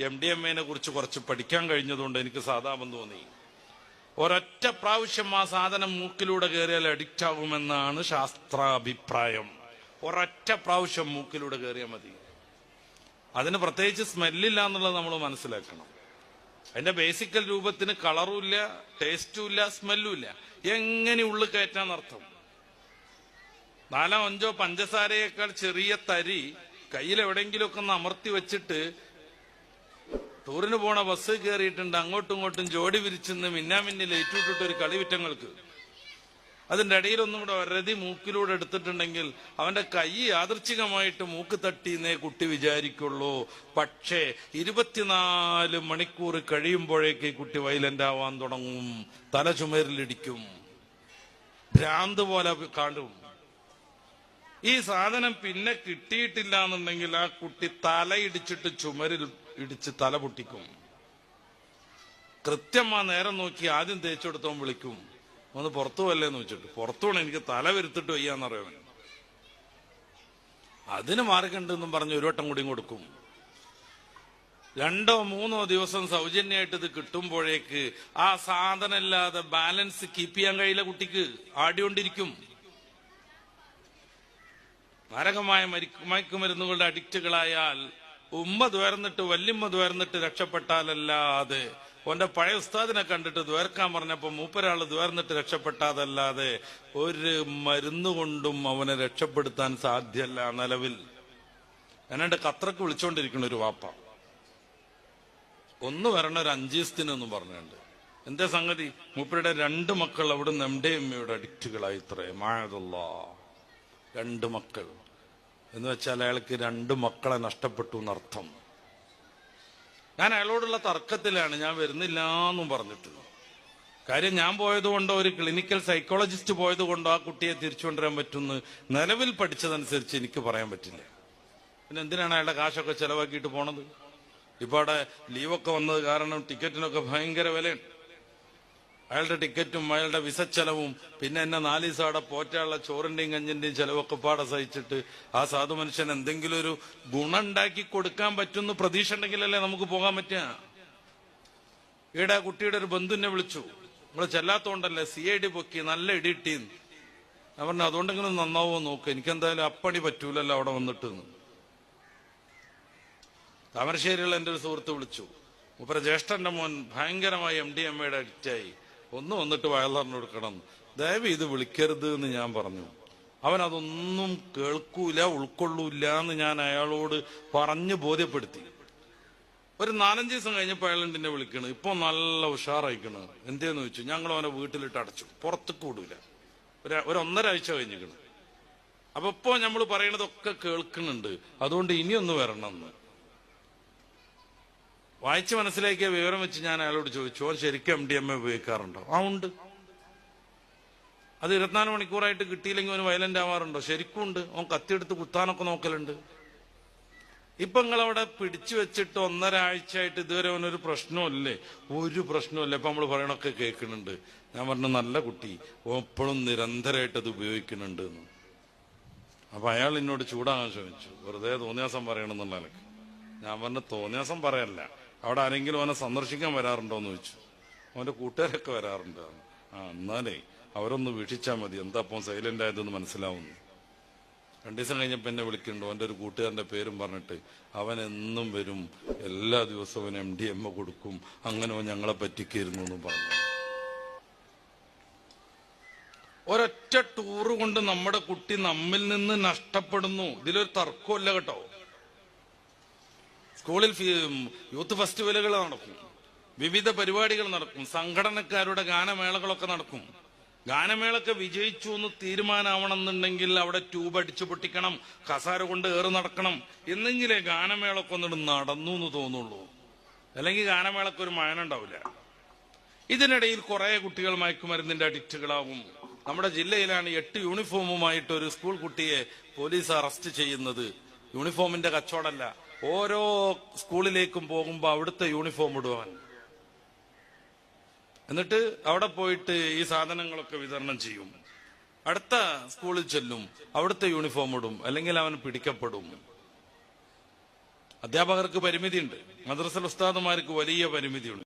M D M എനെ കുറിച്ച് കുറച്ച് പഠിക്കാൻ കഴിഞ്ഞതുകൊണ്ട് എനിക്ക് സാധാപം തോന്നി. ഒരൊറ്റ പ്രാവശ്യം ആ സാധനം മൂക്കിലൂടെ കയറിയാൽ അഡിക്റ്റ് ആകുമെന്നാണ് ശാസ്ത്രാഭിപ്രായം. ഒരൊറ്റ പ്രാവശ്യം മൂക്കിലൂടെ കയറിയാൽ മതി. അതിന് പ്രത്യേകിച്ച് സ്മെല്ലില്ല എന്നുള്ളത് നമ്മൾ മനസ്സിലാക്കണം. അതിന്റെ ബേസിക്കൽ രൂപത്തിന് കളറും ഇല്ല ടേസ്റ്റും ഇല്ല സ്മെല്ലും ഇല്ല എങ്ങനെ ഉള്ളിൽ കയറ്റാന്നർത്ഥം നാലോ അഞ്ചോ പഞ്ചസാരയേക്കാൾ ചെറിയ തരി കയ്യിൽ എവിടെയെങ്കിലുമൊക്കെ ഒന്ന് അമർത്തി വെച്ചിട്ട് ടൂറിന് പോണ ബസ് കയറിയിട്ടുണ്ട് അങ്ങോട്ടും ഇങ്ങോട്ടും ജോഡി വിരിച്ചെന്ന് മിന്നാമിന്നിൽ ഏറ്റുവിട്ടിട്ട് ഒരു കളി വിറ്റങ്ങൾക്ക് അതിന്റെ ഇടയിൽ ഒന്നും കൂടെ ഒരതി മൂക്കിലൂടെ എടുത്തിട്ടുണ്ടെങ്കിൽ അവന്റെ കൈ യാദൃച്ഛികമായിട്ട് മൂക്ക് തട്ടിന്നേ കുട്ടി വിചാരിക്കുള്ളൂ. പക്ഷേ ഇരുപത്തിനാല് മണിക്കൂർ കഴിയുമ്പോഴേക്ക് ഈ കുട്ടി വയലന്റ് ആവാൻ തുടങ്ങും. തല ചുമരിലിടിക്കും. ഭ്രാന്ത് പോലെ കാണും ഈ സാധനം പിന്നെ കിട്ടിയിട്ടില്ല എന്നുണ്ടെങ്കിൽ ആ കുട്ടി തലയിടിച്ചിട്ട് ചുമരിൽ ഇടിച്ച് തല പൊട്ടിക്കും. കൃത്യം ആ നേരം നോക്കി ആദ്യം തേച്ചു കൊടുത്തവൻ വിളിക്കും. ഒന്ന് പുറത്തു വല്ലേന്ന് വെച്ചിട്ട് പുറത്തു പോണ. എനിക്ക് തല വരുത്തിട്ട് വയ്യാന്നറിയവൻ അതിന് മാർഗമുണ്ടെന്നും പറഞ്ഞ് ഒരു വട്ടം കൂടിയും കൊടുക്കും. രണ്ടോ മൂന്നോ ദിവസം സൗജന്യമായിട്ട് ഇത് കിട്ടുമ്പോഴേക്ക് ആ സാധനമില്ലാതെ ബാലൻസ് കീപ്പ് ചെയ്യാൻ കഴിയില്ല കുട്ടിക്ക്. ആടിക്കൊണ്ടിരിക്കും മാരകമായ മയക്കുമരുന്നുകളുടെ അഡിക്റ്റുകളായാൽ ഉമ്മ ദ്വേർന്നിട്ട് വല്യമ്മ ദ്വേർന്നിട്ട് രക്ഷപ്പെട്ടാലല്ലാതെ ഓന്റെ പഴയ ഉസ്താദിനെ കണ്ടിട്ട് ദ്വേർക്കാൻ പറഞ്ഞപ്പോ മൂപ്പരാൾ ദ്വേർന്നിട്ട് രക്ഷപ്പെട്ടാതല്ലാതെ ഒരു മരുന്ന് കൊണ്ടും അവനെ രക്ഷപ്പെടുത്താൻ സാധ്യല്ല നിലവിൽ. എന്നെ കത്രക്ക് വിളിച്ചോണ്ടിരിക്കണ ഒരു വാപ്പ. ഒന്ന് വരണ ഒരു അഞ്ചീസ്തിനൊന്നും പറഞ്ഞുണ്ട് എന്തേ സംഗതി? മൂപ്പരുടെ രണ്ട് മക്കൾ അവിടുന്ന് എം ഡി അഡിക്റ്റുകളായി ഇത്രേ മായതുള്ള രണ്ട് മക്കൾ. എന്ന് വെച്ചാൽ അയാൾക്ക് രണ്ട് മക്കളെ നഷ്ടപ്പെട്ടു എന്നർത്ഥം. ഞാൻ അയാളോടുള്ള തർക്കത്തിലാണ് ഞാൻ വരുന്നില്ല എന്നും പറഞ്ഞിട്ടുള്ളത് കാര്യം ഞാൻ പോയതുകൊണ്ടോ ഒരു ക്ലിനിക്കൽ സൈക്കോളജിസ്റ്റ് പോയതുകൊണ്ടോ ആ കുട്ടിയെ തിരിച്ചു കൊണ്ടുവരാൻ പറ്റുമെന്ന് നിലവിൽ പഠിച്ചതനുസരിച്ച് എനിക്ക് പറയാൻ പറ്റില്ല. പിന്നെ എന്തിനാണ് അയാളുടെ കാശൊക്കെ ചെലവാക്കിയിട്ട് പോണത്? ഇപ്പൊ അവിടെ ലീവൊക്കെ വന്നത് കാരണം ടിക്കറ്റിനൊക്കെ ഭയങ്കര വിലയുണ്ട്. അയാളുടെ ടിക്കറ്റും അയാളുടെ വിസ ചെലവും പിന്നെ എന്നെ നാല് ദിവസം അവിടെ പോറ്റാനുള്ള ചോറിന്റെയും കഞ്ഞിന്റെയും ചെലവൊക്കെ പാടെ സഹിച്ചിട്ട് ആ സാധു മനുഷ്യൻ എന്തെങ്കിലും ഒരു ഗുണം ഉണ്ടാക്കി കൊടുക്കാൻ പറ്റുന്ന പ്രതീക്ഷ ഉണ്ടെങ്കിലല്ലേ നമുക്ക് പോകാൻ പറ്റുക? ഈടെ ആ കുട്ടിയുടെ ഒരു ബന്ധുവിനെ വിളിച്ചു. നമ്മൾ ചെല്ലാത്തോണ്ടല്ലേ സി ഐ ഡി പൊക്കി നല്ല ഇടിയിട്ടീന്ന് ഞാൻ പറഞ്ഞു അതുകൊണ്ടെങ്കിലും നന്നാവോ നോക്ക്. എനിക്കെന്തായാലും അപ്പണി പറ്റൂലല്ലോ അവിടെ വന്നിട്ട്. താമരശ്ശേരിയിൽ എന്റെ ഒരു സുഹൃത്ത് വിളിച്ചു. ഉപ്പര ജ്യേഷ്ഠന്റെ മോൻ ഭയങ്കരമായി എം ഡി എം എയുടെ അഡിക്റ്റായി ഒന്ന് വന്നിട്ട് വയലാറിന് കൊടുക്കണം. ദയവ് ഇത് വിളിക്കരുത് എന്ന് ഞാൻ പറഞ്ഞു. അവൻ അതൊന്നും കേൾക്കൂല ഉൾക്കൊള്ളൂല എന്ന് ഞാൻ അയാളോട് പറഞ്ഞു ബോധ്യപ്പെടുത്തി. ഒരു നാലഞ്ച് ദിവസം കഴിഞ്ഞപ്പോൾ അയാൾ എന്നെ വിളിക്കണ്? ഇപ്പൊ നല്ല ഉഷാറായിക്കണ്. എന്തേന്ന് ചോദിച്ചു? ഞങ്ങൾ അവനെ വീട്ടിലിട്ട് അടച്ചു. പുറത്തേക്ക് വിടൂല. ഒരു ഒന്നര ആഴ്ച കഴിഞ്ഞിക്കണ്. അപ്പൊ ഇപ്പോ നമ്മൾ പറയണതൊക്കെ കേൾക്കുന്നുണ്ട്. അതുകൊണ്ട് ഇനിയൊന്ന് വരണം എന്ന് വായിച്ച് മനസ്സിലാക്കിയ വിവരം വെച്ച് ഞാൻ അയാളോട് ചോദിച്ചു ഓൻ ശരിക്കും എം ഡി എം എ ഉപയോഗിക്കാറുണ്ടോ? ആ ഉണ്ട്. അത് ഇരുപത്തിനാല് മണിക്കൂറായിട്ട് കിട്ടിയില്ലെങ്കിൽ അവന് വയലന്റ് ആവാറുണ്ടോ? ശരിക്കും ഉണ്ട്. അവൻ കത്തിയെടുത്ത് കുത്താനൊക്കെ നോക്കലുണ്ട്. ഇപ്പൊ നിങ്ങളവിടെ പിടിച്ചു വെച്ചിട്ട് ഒന്നരാഴ്ചയായിട്ട് ഇതുവരെ അവനൊരു പ്രശ്നമല്ലേ ഒരു പ്രശ്നമല്ല ഇപ്പൊ നമ്മൾ പറയണൊക്കെ കേൾക്കുന്നുണ്ട്. ഞാൻ പറഞ്ഞു നല്ല കുട്ടി. എപ്പോഴും നിരന്തരമായിട്ട് അത് ഉപയോഗിക്കുന്നുണ്ട് എന്ന്. അപ്പൊ അയാൾ എന്നോട് ചൂടാകാൻ ശ്രമിച്ചു. വെറുതെ തോന്നിയാസം പറയണമെന്നുള്ള ഞാൻ പറഞ്ഞ തോന്നിയാസം പറയല്ല. അവിടെ ആരെങ്കിലും അവനെ സന്ദർശിക്കാൻ വരാറുണ്ടോ എന്ന് ചോദിച്ചു. അവന്റെ കൂട്ടുകാരൊക്കെ വരാറുണ്ട്. ആ എന്നാലേ അവരൊന്ന് വീക്ഷിച്ചാൽ മതി. എന്താ അപ്പം സൈലന്റ് ആയതെന്ന് മനസ്സിലാവുന്നു. രണ്ടു ദിവസം കഴിഞ്ഞപ്പോ എന്നെ വിളിക്കുന്നുണ്ട്. അവന്റെ ഒരു കൂട്ടുകാരന്റെ പേരും പറഞ്ഞിട്ട് അവൻ എന്നും വരും. എല്ലാ ദിവസവും എം ഡി എം കൊടുക്കും. അങ്ങനെ ഞങ്ങളെ പറ്റിക്കായിരുന്നു എന്ന് പറഞ്ഞു. ഒരൊറ്റ ടൂറ് കൊണ്ട് നമ്മുടെ കുട്ടി നമ്മിൽ നിന്ന് നഷ്ടപ്പെടുന്നു. ഇതിലൊരു തർക്കമല്ല കേട്ടോ. സ്കൂളിൽ യൂത്ത് ഫെസ്റ്റിവലുകൾ നടക്കും. വിവിധ പരിപാടികൾ നടക്കും. സംഘടനക്കാരുടെ ഗാനമേളകളൊക്കെ നടക്കും. ഗാനമേളൊക്കെ വിജയിച്ചു എന്ന് തീരുമാനമാവണമെന്നുണ്ടെങ്കിൽ അവിടെ ട്യൂബ് അടിച്ചു പൊട്ടിക്കണം കസാര കൊണ്ട് ഏറ് നടക്കണം എന്നെങ്കിലേ ഗാനമേളൊക്കെ ഒന്നിട്ട് നടന്നു എന്ന് തോന്നുള്ളൂ. അല്ലെങ്കിൽ ഗാനമേളക്ക് ഒരു മയനുണ്ടാവില്ല ഇതിനിടയിൽ കുറെ കുട്ടികൾ മയക്കുമരുന്നിന്റെ അഡിക്റ്റുകളാവും. നമ്മുടെ ജില്ലയിലാണ് എട്ട് യൂണിഫോമുമായിട്ട് ഒരു സ്കൂൾ കുട്ടിയെ പോലീസ് അറസ്റ്റ് ചെയ്യുന്നത്. യൂണിഫോമിന്റെ കച്ചവടമല്ല. ഓരോ സ്കൂളിലേക്കും പോകുമ്പോൾ അവിടുത്തെ യൂണിഫോം ഇടുവാൻ എന്നിട്ട് അവിടെ പോയിട്ട് ഈ സാധനങ്ങളൊക്കെ വിതരണം ചെയ്യും. അടുത്ത സ്കൂളിൽ ചെല്ലും അവിടുത്തെ യൂണിഫോം ഇടും അല്ലെങ്കിൽ അവൻ പിടിക്കപ്പെടും. അധ്യാപകർക്ക് പരിമിതിയുണ്ട്. മദ്രസൽ ഉസ്താദുമാർക്ക് വലിയ പരിമിതിയുണ്ട്.